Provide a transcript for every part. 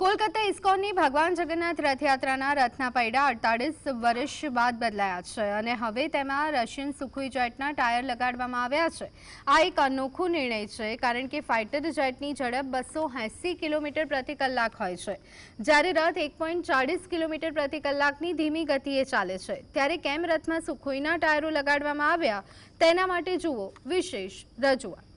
કોલકાતા ઇસ્કોનની ભગવાન જગન્નાથ રથયાત્રાના રથના પૈડા અડતાળીસ વર્ષ બાદ બદલાયા છે અને હવે તેમાં રશિયન સુખોઈ જેટના ટાયર લગાડવામાં આવ્યા છે. આ એક અનોખો નિર્ણય છે, કારણ કે ફાઇટર જેટની ઝડપ બસો કિલોમીટર પ્રતિ કલાક હોય છે. જ્યારે રથ એક કિલોમીટર પ્રતિ કલાકની ધીમી ગતિએ ચાલે છે. ત્યારે કેમ રથમાં સુખોઈના ટાયરો લગાડવામાં આવ્યા? તેના માટે જુઓ વિશેષ રજૂઆત.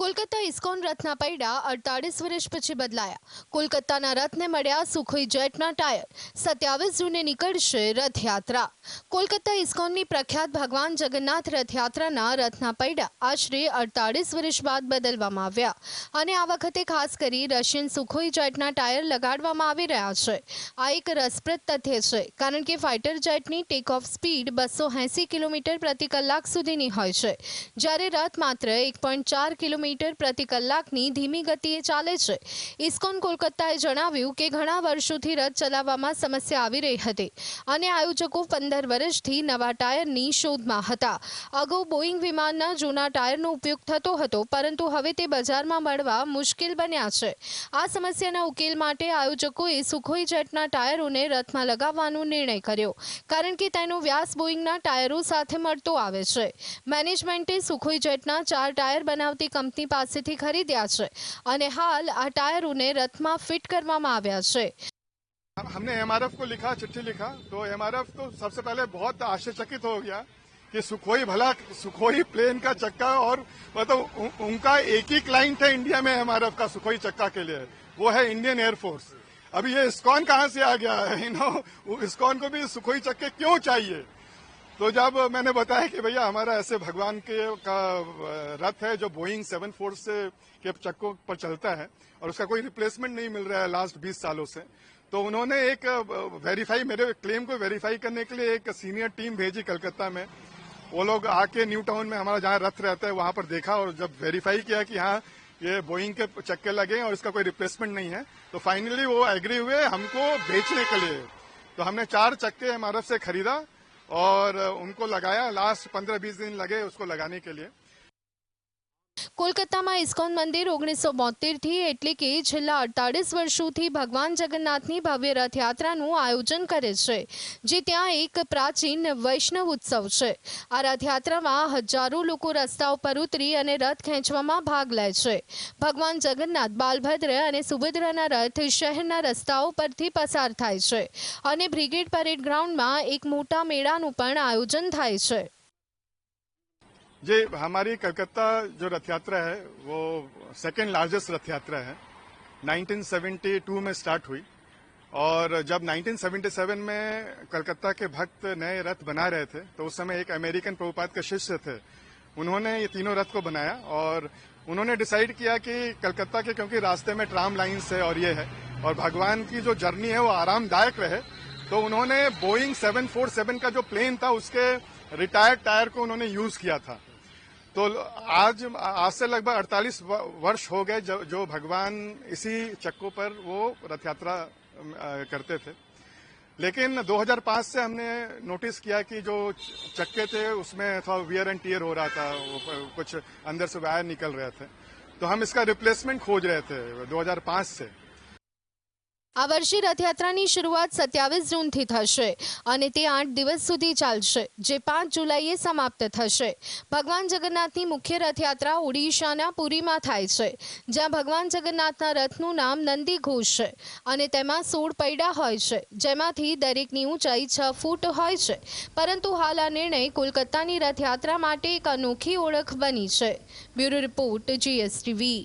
કોલકાતા ઇસ્કોન રથના પૈડા અડતાળીસ વર્ષ પછી બદલાયા. કોલકાતાના રથને મળ્યા સુખોઈ જેટના ટાયર. સત્યાવીસ જૂને નીકળશે રથયાત્રા. કોલકાતા ઇસ્કોનની પ્રખ્યાત ભગવાન જગન્નાથ રથયાત્રાના રથના પૈડા આશરે અડતાળીસ વર્ષ બાદ બદલવામાં આવ્યા. અને આ વખતે ખાસ કરી રશિયન સુખોઈ જેટના ટાયર લગાડવામાં આવી રહ્યા છે. આ એક રસપ્રદ તથ્ય છે, કારણ કે ફાઇટર જેટની ટેક ઓફ સ્પીડ બસો કિલોમીટર પ્રતિ કલાક સુધીની હોય છે. જ્યારે રથ માત્ર એક ચાર કિલોમીટર પ્રતિ કલાકની ધીમી ગતિએ ચાલે છે. ઇસ્કોન કોલકાતાએ જણાવ્યું કે ઘણા વર્ષોથી રથ ચલાવવામાં સમસ્યા આવી રહી હતી અને આયોજકો પંદર વર્ષથી નવા ટાયરની શોધમાં હતા. અગાઉ બોઈંગ વિમાનના જૂના ટાયરનો ઉપયોગ થતો હતો, પરંતુ હવે તે બજારમાં મળવા મુશ્કેલ બન્યા છે. આ સમસ્યાના ઉકેલ માટે આયોજકોએ સુખોઈ જેટના ટાયરોને રથમાં લગાવવાનો નિર્ણય કર્યો, કારણ કે તેનો વ્યાસ બોઈંગના ટાયરો સાથે મળતો આવે છે. મેનેજમેન્ટે સુખોઈ જેટના ચાર ટાયર બનાવતી કંપની પાસેથી ખરીદ્યા છે અને હાલ આ ટાયરોને રથમાં ફિટ કરવામાં આવ્યા છે हमने एमआरएफ को लिखा चिट्ठी लिखा तो एमआरएफ तो सबसे पहले बहुत आश्चर्यचकित हो गया कि सुखोई भला सुखोई प्लेन का चक्का और मतलब उ, उनका एक ही क्लाइंट है इंडिया में एमआरएफ का सुखोई चक्का के लिए वो है इंडियन एयरफोर्स अभी ये इस्कॉन कहाँ से आ गया है यू नो इस्कॉन को भी सुखोई चक्के क्यों चाहिए तो जब मैंने बताया कि भैया हमारा ऐसे भगवान के का रथ है जो बोइंग सेवन फोर से के चक्कों पर चलता है और उसका कोई रिप्लेसमेंट नहीं मिल रहा है लास्ट बीस सालों से तो उन्होंने एक वेरीफाई मेरे क्लेम को वेरीफाई करने के लिए एक सीनियर टीम भेजी कलकत्ता में। वो लोग आके न्यू टाउन में हमारा जहाँ रथ रहता है वहाँ पर देखा और जब वेरीफाई किया कि हाँ ये बोइंग के चक्के लगे और इसका कोई रिप्लेसमेंट नहीं है तो फाइनली वो एग्री हुए हमको बेचने के लिए। तो हमने चार चक्के एमआरएफ से खरीदा और उनको लगाया लास्ट पंद्रह बीस दिन लगे उसको लगाने के लिए। કોલકાતામાં ઇસ્કોન મંદિર ઓગણીસો બોતેરથી એટલે કે છેલ્લા અડતાળીસ વર્ષોથી ભગવાન જગન્નાથની ભવ્ય રથયાત્રાનું આયોજન કરે છે, જે ત્યાં એક પ્રાચીન વૈષ્ણવ ઉત્સવ છે. આ રથયાત્રામાં હજારો લોકો રસ્તા ઉપર ઉતરી અને રથ ખેંચવામાં ભાગ લે છે. ભગવાન જગન્નાથ બાલભદ્ર અને સુભદ્રાના રથ શહેરના રસ્તાઓ પરથી પસાર થાય છે અને બ્રિગેડ પરેડ ગ્રાઉન્ડમાં એક મોટા મેળાનું પણ આયોજન થાય છે. जी, हमारी कलकत्ता जो रथ यात्रा है, वो सेकेंड लार्जेस्ट रथ यात्रा है 1972 में स्टार्ट हुई और जब 1977 में कलकत्ता के भक्त नए रथ बना रहे थे तो उस समय एक अमेरिकन प्रभुपात के शिष्य थे। उन्होंने ये तीनों रथ को बनाया और उन्होंने डिसाइड किया कि कलकत्ता के, क्योंकि रास्ते में ट्राम लाइन्स है और ये है, और भगवान की जो जर्नी है वो आरामदायक रहे। तो उन्होंने बोइंग 747 का जो प्लेन था, उसके रिटायर्ड टायर को उन्होंने यूज़ किया था। तो आज आज से लगभग 48 वर्ष हो गए जो, भगवान इसी चक्कों पर वो रथ यात्रा करते थे। लेकिन 2005 से हमने नोटिस किया कि जो चक्के थे उसमें थोड़ा वियर एंड टीयर हो रहा था वो कुछ अंदर से वायर निकल रहे थे। तो हम इसका रिप्लेसमेंट खोज रहे थे 2005 से। આ વર્ષે રથયાત્રાની શરૂઆત સત્યાવીસ જૂનથી થશે અને તે આઠ દિવસ સુધી ચાલશે, જે પાંચ જુલાઈએ સમાપ્ત થશે. ભગવાન જગન્નાથની મુખ્ય રથયાત્રા ઓડિશાના પુરીમાં થાય છે, જ્યાં ભગવાન જગન્નાથના રથનું નામ નંદી ઘોષ છે અને તેમાં સોળ પૈડા હોય છે, જેમાંથી દરેકની ઊંચાઈ છ ફૂટ હોય છે. પરંતુ હાલ આ નિર્ણય કોલકાતાની રથયાત્રા માટે એક અનોખી ઓળખ બની છે. Bureau report GSTV.